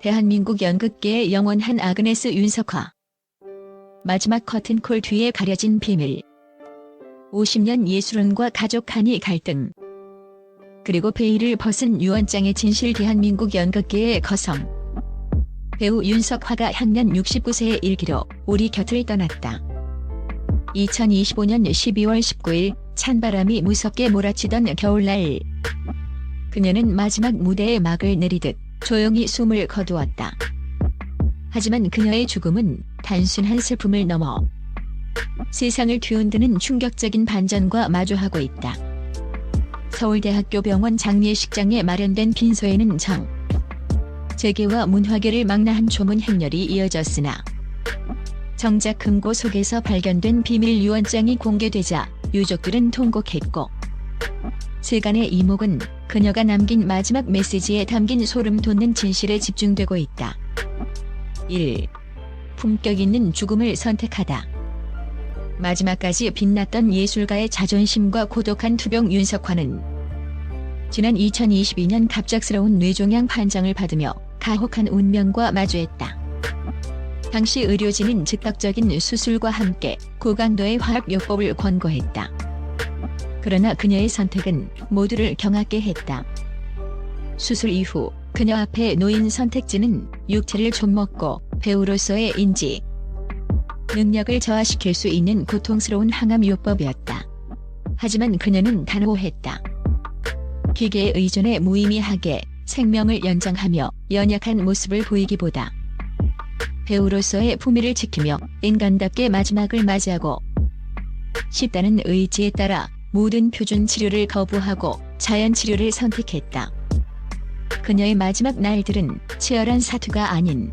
대한민국 연극계의 영원한 아그네스 윤석화. 마지막 커튼콜 뒤에 가려진 비밀. 50년 예술원과 가족 간의 갈등. 그리고 베일을 벗은 유언장의 진실 대한민국 연극계의 거성. 배우 윤석화가 향년 69세의 일기로 우리 곁을 떠났다. 2025년 12월 19일 찬바람이 무섭게 몰아치던 겨울날. 그녀는 마지막 무대에 막을 내리듯 조용히 숨을 거두었다. 하지만 그녀의 죽음은 단순한 슬픔을 넘어 세상을 뒤흔드는 충격적인 반전과 마주하고 있다. 서울대학교 병원 장례식장에 마련된 빈소에는 정, 재계와 문화계를 망라한 조문 행렬이 이어졌으나 정작 금고 속에서 발견된 비밀 유언장이 공개되자 유족들은 통곡했고 세간의 이목은 그녀가 남긴 마지막 메시지에 담긴 소름 돋는 진실에 집중되고 있다. 1. 품격 있는 죽음을 선택하다. 마지막까지 빛났던 예술가의 자존심과 고독한 투병 윤석화는 지난 2022년 갑작스러운 뇌종양 판정을 받으며 가혹한 운명과 마주했다. 당시 의료진은 즉각적인 수술과 함께 고강도의 화학요법을 권고했다. 그러나 그녀의 선택은 모두를 경악게 했다. 수술 이후 그녀 앞에 놓인 선택지는 육체를 좀먹고 배우로서의 인지, 능력을 저하시킬 수 있는 고통스러운 항암요법이었다. 하지만 그녀는 단호했다. 기계에 의존해 무의미하게 생명을 연장하며 연약한 모습을 보이기보다 배우로서의 품위를 지키며 인간답게 마지막을 맞이하고 싶다는 의지에 따라 모든 표준 치료를 거부하고 자연 치료를 선택했다. 그녀의 마지막 날들은 치열한 사투가 아닌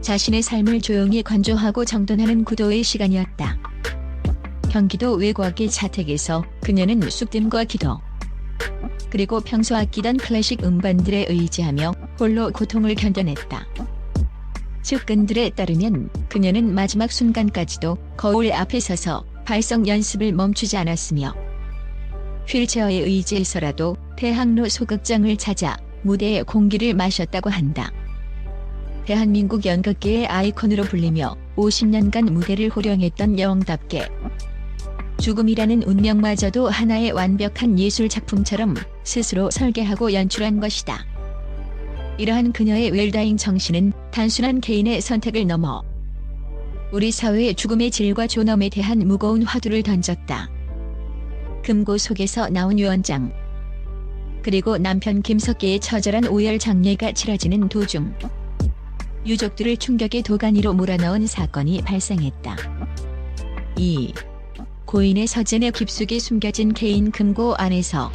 자신의 삶을 조용히 관조하고 정돈하는 구도의 시간이었다. 경기도 외곽의 자택에서 그녀는 쑥뜸과 기도 그리고 평소 아끼던 클래식 음반들에 의지하며 홀로 고통을 견뎌냈다. 측근들에 따르면 그녀는 마지막 순간까지도 거울 앞에 서서 발성 연습을 멈추지 않았으며 휠체어에 의지해서라도 대학로 소극장을 찾아 무대의 공기를 마셨다고 한다. 대한민국 연극계의 아이콘으로 불리며 50년간 무대를 호령했던 여왕답게 죽음이라는 운명마저도 하나의 완벽한 예술 작품처럼 스스로 설계하고 연출한 것이다. 이러한 그녀의 웰다잉 정신은 단순한 개인의 선택을 넘어 우리 사회의 죽음의 질과 존엄에 대한 무거운 화두를 던졌다. 금고 속에서 나온 유언장. 그리고 남편 김석기의 처절한 오열 장례가 치러지는 도중 유족들을 충격의 도가니로 몰아넣은 사건이 발생했다. 2. 고인의 서진에 깊숙이 숨겨진 개인 금고 안에서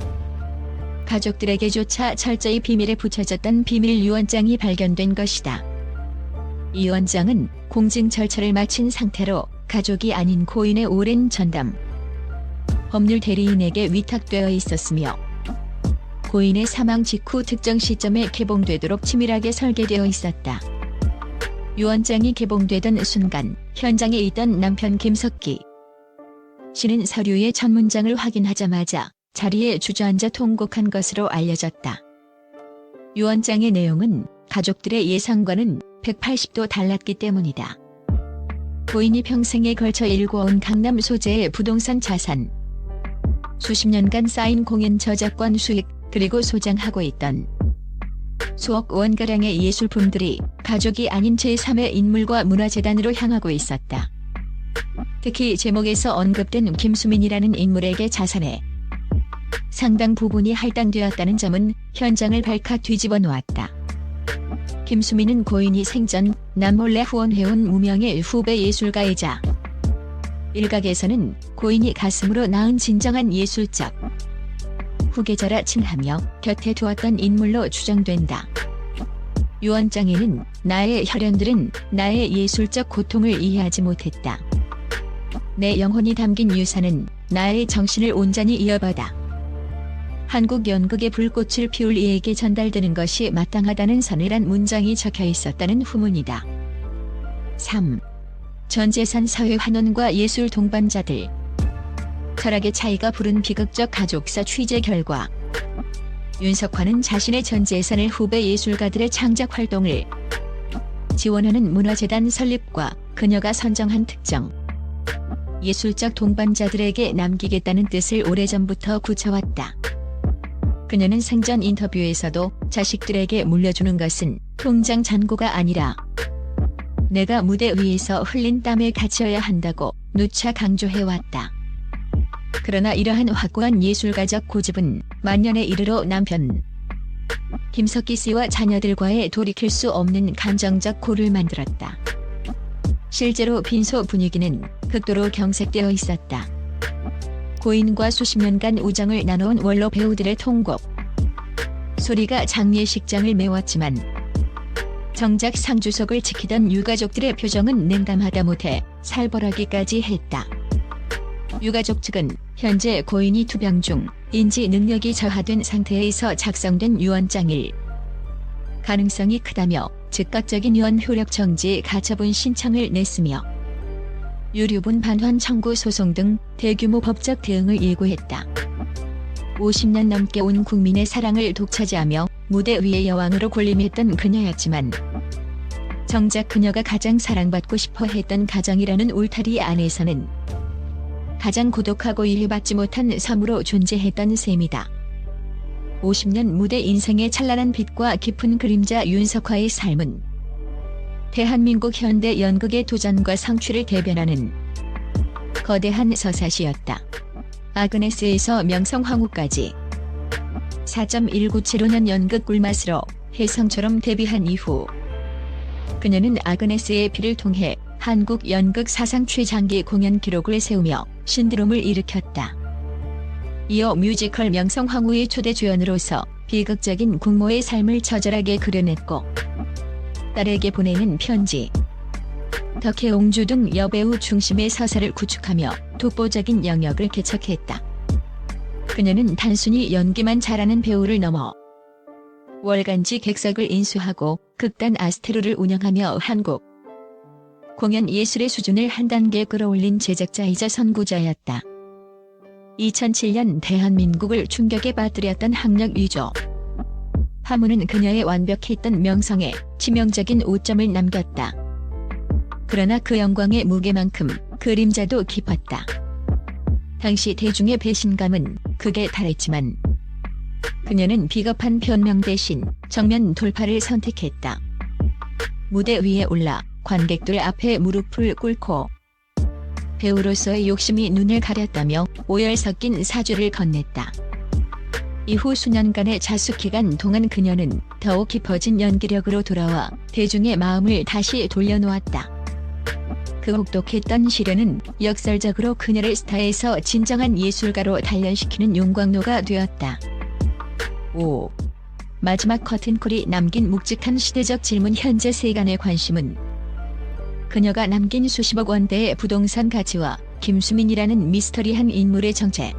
가족들에게조차 철저히 비밀에 붙여졌던 비밀 유언장이 발견된 것이다. 이 유언장은 공증 절차를 마친 상태로 가족이 아닌 고인의 오랜 전담 법률 대리인에게 위탁되어 있었으며 고인의 사망 직후 특정 시점에 개봉되도록 치밀하게 설계되어 있었다. 유언장이 개봉되던 순간 현장에 있던 남편 김석기 씨는 서류의 첫 문장을 확인하자마자 자리에 주저앉아 통곡한 것으로 알려졌다. 유언장의 내용은 가족들의 예상과는 180도 달랐기 때문이다. 고인이 평생에 걸쳐 일궈온 강남 소재의 부동산 자산, 수십 년간 쌓인 공연 저작권 수익, 그리고 소장하고 있던 수억 원가량의 예술품들이 가족이 아닌 제3의 인물과 문화재단으로 향하고 있었다. 특히 제목에서 언급된 김수민이라는 인물에게 자산의 상당 부분이 할당되었다는 점은 현장을 발칵 뒤집어 놓았다. 김수민은 고인이 생전 남몰래 후원해온 무명의 후배 예술가이자 일각에서는 고인이 가슴으로 낳은 진정한 예술적 후계자라 칭하며 곁에 두었던 인물로 추정된다. 유언장에는 나의 혈연들은 나의 예술적 고통을 이해하지 못했다. 내 영혼이 담긴 유산은 나의 정신을 온전히 이어받아 한국 연극의 불꽃을 피울 이에게 전달되는 것이 마땅하다는 서늘한 문장이 적혀 있었다는 후문이다. 3. 전재산 사회 환원과 예술 동반자들 철학의 차이가 부른 비극적 가족사 취재 결과 윤석화는 자신의 전 재산을 후배 예술가들의 창작 활동을 지원하는 문화재단 설립과 그녀가 선정한 특정 예술적 동반자들에게 남기겠다는 뜻을 오래전부터 굳혀왔다. 그녀는 생전 인터뷰에서도 자식들에게 물려주는 것은 통장 잔고가 아니라 내가 무대 위에서 흘린 땀의 가치여야 한다고 누차 강조해왔다. 그러나 이러한 확고한 예술가적 고집은 만년에 이르러 남편 김석기 씨와 자녀들과의 돌이킬 수 없는 감정적 고를 만들었다. 실제로 빈소 분위기는 극도로 경색되어 있었다. 고인과 수십 년간 우정을 나눠온 원로 배우들의 통곡. 소리가 장례식장을 메웠지만 정작 상주석을 지키던 유가족들의 표정은 냉담하다 못해 살벌하기까지 했다. 유가족 측은 현재 고인이 투병 중 인지 능력이 저하된 상태에서 작성된 유언장 일 가능성이 크다며 즉각적인 유언 효력 정지 가처분 신청을 냈으며 유류분 반환 청구 소송 등 대규모 법적 대응을 예고했다. 50년 넘게 온 국민의 사랑을 독차지하며 무대 위의 여왕으로 군림했던 그녀였지만 정작 그녀가 가장 사랑받고 싶어 했던 가정이라는 울타리 안에서는 가장 고독하고 이해받지 못한 섬으로 존재했던 셈이다. 50년 무대 인생의 찬란한 빛과 깊은 그림자 윤석화의 삶은 대한민국 현대 연극의 도전과 성취를 대변하는 거대한 서사시였다. 아그네스에서 명성황후까지 4.197호년 연극 꿀맛으로 혜성처럼 데뷔한 이후 그녀는 아그네스의 피를 통해 한국 연극 사상 최장기 공연 기록을 세우며 신드롬을 일으켰다. 이어 뮤지컬 명성황후의 초대 주연으로서 비극적인 국모의 삶을 처절하게 그려냈고 딸에게 보내는 편지, 덕혜 옹주 등 여배우 중심의 서사를 구축하며 독보적인 영역을 개척했다. 그녀는 단순히 연기만 잘하는 배우를 넘어 월간지 객석을 인수하고 극단 아스테로를 운영하며 한국 공연 예술의 수준을 한 단계 끌어올린 제작자이자 선구자였다. 2007년 대한민국을 충격에 빠뜨렸던 학력 위조. 화무는 그녀의 완벽했던 명성에 치명적인 오점을 남겼다. 그러나 그 영광의 무게만큼 그림자도 깊었다. 당시 대중의 배신감은 극에 달했지만 그녀는 비겁한 변명 대신 정면 돌파를 선택했다. 무대 위에 올라 관객들 앞에 무릎을 꿇고 배우로서의 욕심이 눈을 가렸다며 오열 섞인 사주를 건넸다. 이후 수년간의 자숙 기간 동안 그녀는 더욱 깊어진 연기력으로 돌아와 대중의 마음을 다시 돌려놓았다. 그 혹독했던 시련은 역설적으로 그녀를 스타에서 진정한 예술가로 단련시키는 용광로가 되었다. 5. 마지막 커튼콜이 남긴 묵직한 시대적 질문 현재 세간의 관심은 그녀가 남긴 수십억 원대의 부동산 가치와 김수민이라는 미스터리한 인물의 정체.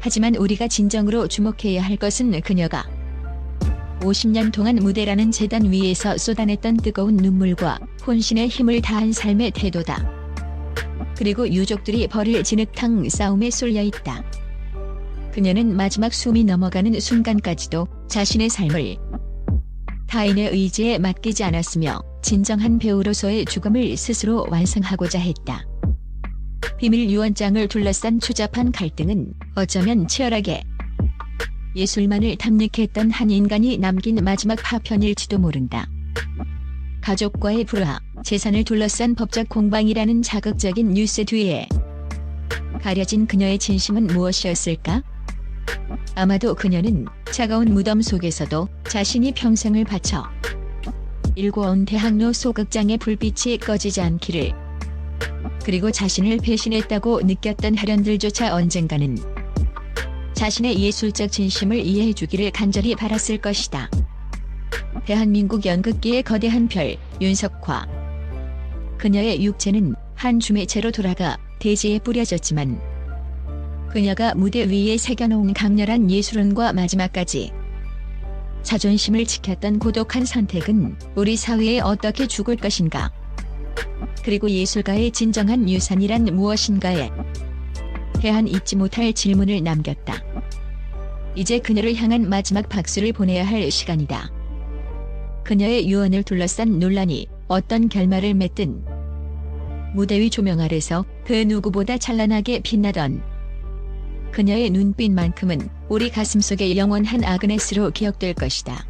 하지만 우리가 진정으로 주목해야 할 것은 그녀가 50년 동안 무대라는 재단 위에서 쏟아냈던 뜨거운 눈물과 혼신의 힘을 다한 삶의 태도다. 그리고 유족들이 벌일 진흙탕 싸움에 쏠려 있다. 그녀는 마지막 숨이 넘어가는 순간까지도 자신의 삶을 타인의 의지에 맡기지 않았으며 진정한 배우로서의 죽음을 스스로 완성하고자 했다. 비밀 유언장을 둘러싼 추잡한 갈등은 어쩌면 치열하게 예술만을 탐닉했던 한 인간이 남긴 마지막 파편일지도 모른다. 가족과의 불화, 재산을 둘러싼 법적 공방이라는 자극적인 뉴스 뒤에 가려진 그녀의 진심은 무엇이었을까? 아마도 그녀는 차가운 무덤 속에서도 자신이 평생을 바쳐 일궈온 대학로 소극장의 불빛이 꺼지지 않기를 그리고 자신을 배신했다고 느꼈던 하련들조차 언젠가는 자신의 예술적 진심을 이해해 주기를 간절히 바랐을 것이다. 대한민국 연극계의 거대한 별, 윤석화. 그녀의 육체는 한 주매체로 돌아가 대지에 뿌려졌지만 그녀가 무대 위에 새겨놓은 강렬한 예술은과 마지막까지 자존심을 지켰던 고독한 선택은 우리 사회에 어떻게 죽을 것인가? 그리고 예술가의 진정한 유산이란 무엇인가에 대한 잊지 못할 질문을 남겼다. 이제 그녀를 향한 마지막 박수를 보내야 할 시간이다. 그녀의 유언을 둘러싼 논란이 어떤 결말을 맺든 무대 위 조명 아래서 그 누구보다 찬란하게 빛나던 그녀의 눈빛만큼은 우리 가슴속의 영원한 아그네스로 기억될 것이다.